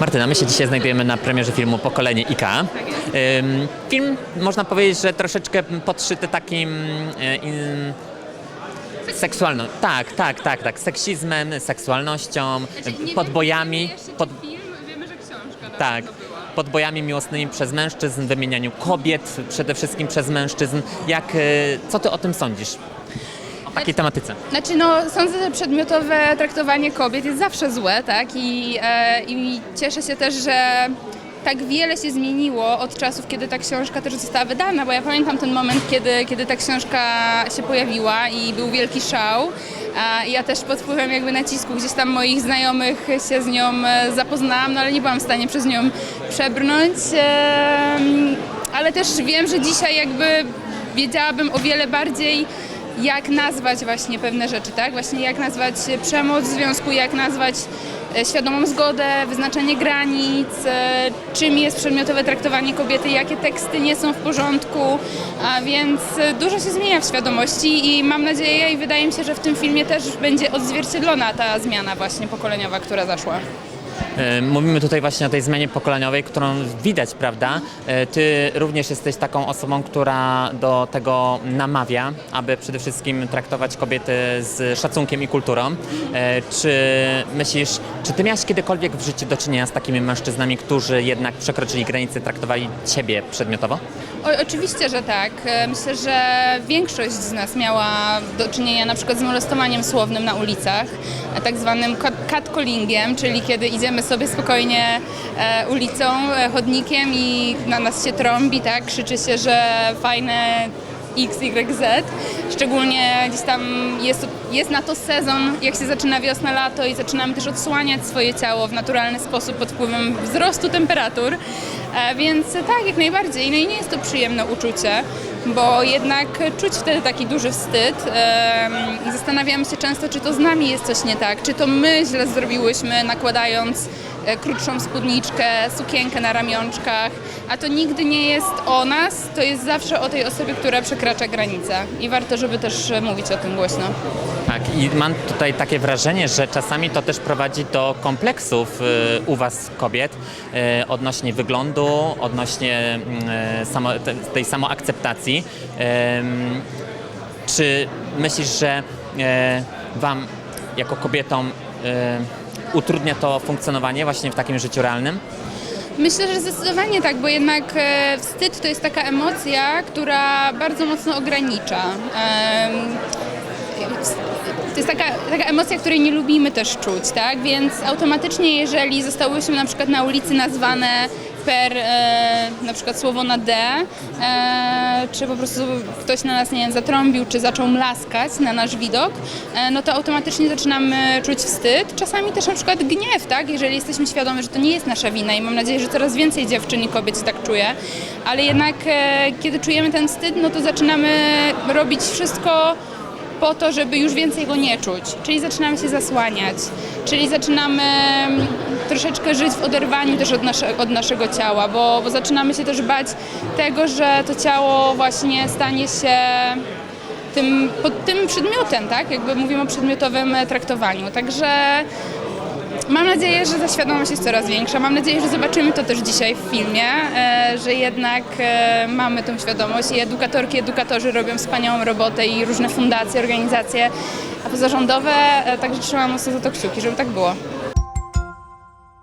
Martyna, my się dzisiaj znajdujemy na premierze filmu Pokolenie IK. Ym, Film, można powiedzieć, że troszeczkę podszyty takim e, seksualną, tak, tak, tak, tak, seksizmem, seksualnością, podbojami, pod, film, wiemy, że książka tak, podbojami miłosnymi przez mężczyzn, wymienianiu kobiet przede wszystkim przez mężczyzn. Jak, e, co ty o tym sądzisz? Takiej tematyce. Znaczy, no, sądzę, że przedmiotowe traktowanie kobiet jest zawsze złe, tak? I, e, I cieszę się też, że tak wiele się zmieniło od czasów, kiedy ta książka też została wydana, bo ja pamiętam ten moment, kiedy, kiedy ta książka się pojawiła i był wielki szał. A ja też pod wpływem jakby nacisku gdzieś tam moich znajomych się z nią e, zapoznałam, no ale nie byłam w stanie przez nią przebrnąć. Ale też wiem, że dzisiaj jakby wiedziałabym o wiele bardziej jak nazwać właśnie pewne rzeczy, tak? Właśnie jak nazwać przemoc w związku, jak nazwać e, świadomą zgodę, wyznaczenie granic, e, czym jest przedmiotowe traktowanie kobiety, jakie teksty nie są w porządku, a więc e, dużo się zmienia w świadomości i mam nadzieję i wydaje mi się, że w tym filmie też będzie odzwierciedlona ta zmiana właśnie pokoleniowa, która zaszła. E, Mówimy tutaj właśnie o tej zmianie pokoleniowej, którą widać, prawda? E, Ty również jesteś taką osobą, która do tego namawia, aby przede wszystkim traktować kobiety z szacunkiem i kulturą. E, Czy myślisz, czy ty miałaś kiedykolwiek w życiu do czynienia z takimi mężczyznami, którzy jednak przekroczyli granice, traktowali ciebie przedmiotowo? O, oczywiście, że tak. Myślę, że większość z nas miała do czynienia na przykład z molestowaniem słownym na ulicach, tak zwanym cat- catcallingiem, czyli kiedy idziemy sobie spokojnie e, ulicą, e, chodnikiem i na nas się trąbi, tak, krzyczy się, że fajne X, Y, Z. Szczególnie gdzieś tam jest, jest na to sezon, jak się zaczyna wiosna, lato i zaczynamy też odsłaniać swoje ciało w naturalny sposób pod wpływem wzrostu temperatur. E, Więc tak, jak najbardziej. No i nie jest to przyjemne uczucie, bo jednak czuć wtedy taki duży wstyd. Zastanawiamy się często, czy to z nami jest coś nie tak, czy to my źle zrobiłyśmy, nakładając krótszą spódniczkę, sukienkę na ramionczkach, a to nigdy nie jest o nas, to jest zawsze o tej osobie, która przekracza granicę i warto, żeby też e, mówić o tym głośno. Tak, i mam tutaj takie wrażenie, że czasami to też prowadzi do kompleksów y, u Was kobiet y, odnośnie wyglądu, odnośnie te, tej samoakceptacji. Czy myślisz, że Wam jako kobietom utrudnia to funkcjonowanie właśnie w takim życiu realnym? Myślę, że zdecydowanie tak, bo jednak e, wstyd to jest taka emocja, która bardzo mocno ogranicza. To jest taka, taka emocja, której nie lubimy też czuć, tak? Więc automatycznie, jeżeli zostałyśmy na przykład na ulicy nazwane per e, na przykład słowo na D, e, czy po prostu ktoś na nas, nie wiem, zatrąbił, czy zaczął mlaskać na nasz widok, e, no to automatycznie zaczynamy czuć wstyd. Czasami też na przykład gniew, tak? Jeżeli jesteśmy świadomi, że to nie jest nasza wina i mam nadzieję, że coraz więcej dziewczyn i kobiet tak czuje, ale jednak e, kiedy czujemy ten wstyd, no to zaczynamy robić wszystko, po to, żeby już więcej go nie czuć. Czyli zaczynamy się zasłaniać, czyli zaczynamy mm, troszeczkę żyć w oderwaniu też od, nasze, od naszego ciała, bo, bo zaczynamy się też bać tego, że to ciało właśnie stanie się tym, pod tym przedmiotem, tak? Jakby mówimy o przedmiotowym e, traktowaniu. Także Mam nadzieję, że ta świadomość jest coraz większa. Mam nadzieję, że zobaczymy to też dzisiaj w filmie, e, że jednak e, mamy tą świadomość i edukatorki, edukatorzy robią wspaniałą robotę i różne fundacje, organizacje pozarządowe, e, także trzymam mocno za to kciuki, żeby tak było.